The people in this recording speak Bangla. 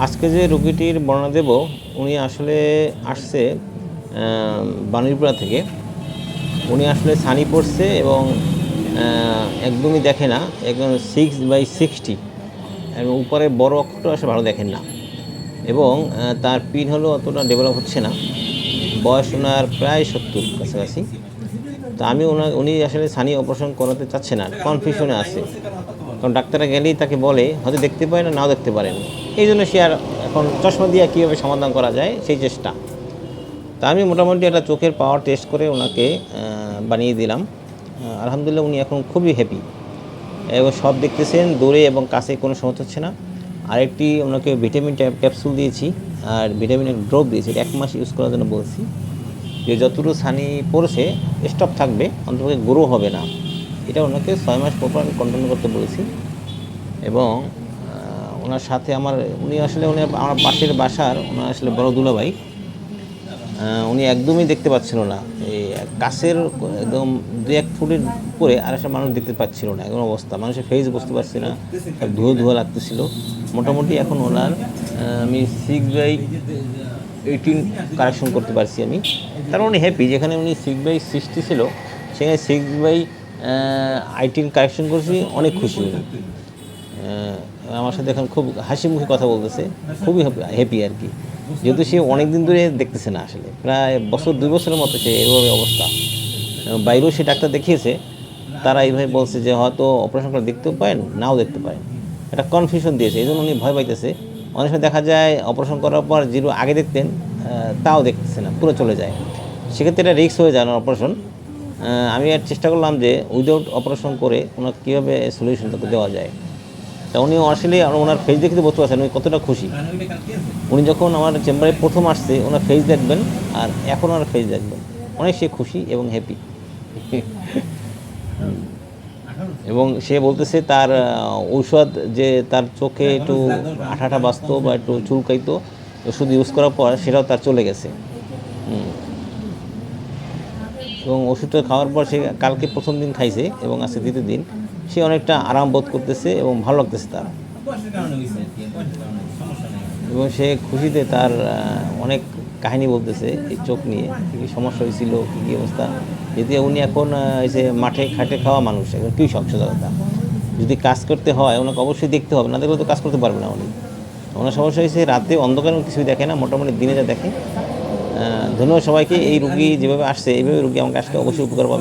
আজকে যে রোগীটির বর্ণনা দেব উনি আসলে আসছে বানিরপুরা থেকে। উনি আসলে ছানি পড়ছে এবং একদমই দেখে না, একদম সিক্স বাই সিক্সটি এবং উপরে বড় অক্ষরটা আসলে ভালো দেখেন না। এবং তার পিন হলো অতটা ডেভেলপ হচ্ছে না। বয়স ওনার প্রায় সত্তর কাছাকাছি। তো আমি ওনার, উনি আসলে সানি অপারেশন করাতে চাচ্ছে না কনফিউশনে আছে। কারণ ডাক্তাররা গেলেই তাকে বলে, হয়তো দেখতে পারে না, নাও দেখতে পারেন। এই জন্য সে আর এখন চশমা দিয়ে কীভাবে সমাধান করা যায়, সেই চেষ্টা। তা আমি মোটামুটি একটা চোখের পাওয়ার টেস্ট করে ওনাকে বানিয়ে দিলাম। আলহামদুলিল্লাহ উনি এখন খুবই হ্যাপি এবং সব দেখতেছেন দূরে এবং কাছে কোনো সমস্যা হচ্ছে না। আরেকটি ওনাকে ভিটামিন ক্যাপসুল দিয়েছি, আর ভিটামিনের ড্রপ দিয়েছি এক মাস ইউজ করার জন্য বলছি। যে যতটুকু সানি পড়ছে স্টপ থাকবে, অন্তত গ্রো হবে না। এটা ওনাকে ছয় মাস পর আমি কন্টিনিউ করতে বলেছি। এবং ওনার সাথে আমার, উনি আসলে, উনি আমার পাশের বাসার, ওনার আসলে বড় দুলাভাই। উনি একদমই দেখতে পাচ্ছিল না। এই কাছের একদম দু এক ফুটের উপরে আর একটা মানুষ দেখতে পাচ্ছিল না। এমন অবস্থা। মানুষের ফেস বুঝতে পারছি না। ধুয়ো ধুয়ো লাগতেছিল। মোটামুটি এখন ওনার আমি সিক্স বাই এইটিন কারেকশন করতে পারছি আমি। কারণ উনি হ্যাপি যেখানে উনি সিক্স বাই সিক্সটি ছিল, সেখানে সিক্স বাই এইটিন কারেকশন করছি, অনেক খুশি উনি আমার সাথে এখন খুব হাসি মুখে কথা বলতেছে, খুবই হ্যাপি আর কি। যেহেতু সে অনেক দিন ধরে দেখতেছে না আসলে, প্রায় বছর, দুই বছরের মতো সে এভাবে অবস্থা। বাইরেও সে ডাক্তার দেখিয়েছে, তারা এইভাবে বলছে যে হয়তো অপারেশন করে দেখতেও পারেন, নাও দেখতে পারেন। একটা কনফিউশন দিয়েছে, এই জন্য উনি ভয় পাইতেছে। অনেক সময় দেখা যায় অপারেশন করার পর যেগুলো আগে দেখতেন তাও দেখতেছে না, পুরো চলে যায়। সেক্ষেত্রে এটা রিস্ক হয়ে যায় অপারেশন আমি আর চেষ্টা করলাম যে উইদাউট অপারেশন করে ওনাকে কীভাবে সলিউশনটাকে দেওয়া যায়। তা উনি আসলে আর ওনার ফেস দেখতে বুঝতে পারছেন উনি কতটা খুশি। উনি যখন আমার চেম্বারে প্রথম আসছে, ওনার ফেস দেখবেন আর এখন ওনার ফেস দেখবেন। অনেক সে খুশি এবং হ্যাপি এবং সে বলতেছে তার ঔষধ যে তার চোখে একটু আঠাটা বাঁচতো বা একটু চুলকাইতো, ওষুধ ইউজ করার পর সেটাও তার চলে গেছে। এবং ওষুধটা খাওয়ার পর সে কালকে প্রথম দিন খাইছে এবং আজকে দ্বিতীয় দিন সে অনেকটা আরাম বোধ করতেছে এবং ভালো লাগতেছে তার। এবং সে খুশিতে তার অনেক কাহিনী বলতেছে এই চোখ নিয়ে কী কী সমস্যা হয়েছিল কী কী অবস্থা। যদিও উনি এখন যে মাঠে খাটে খাওয়া মানুষ এখন কৃষক সোজা যদি কাজ করতে হয় ওনাকে অবশ্যই দেখতে হবে না দেখলে তো কাজ করতে পারবে না উনি। ওনার সমস্যা হয়েছে রাতে অন্ধকার কিছুই দেখে না মোটামুটি দিনে যা দেখে ধন্যবাদ সবাইকে। এই রুগী যেভাবে আসছে এইভাবে রুগী আমাকে আসলে অবশ্যই উপকার পাবে।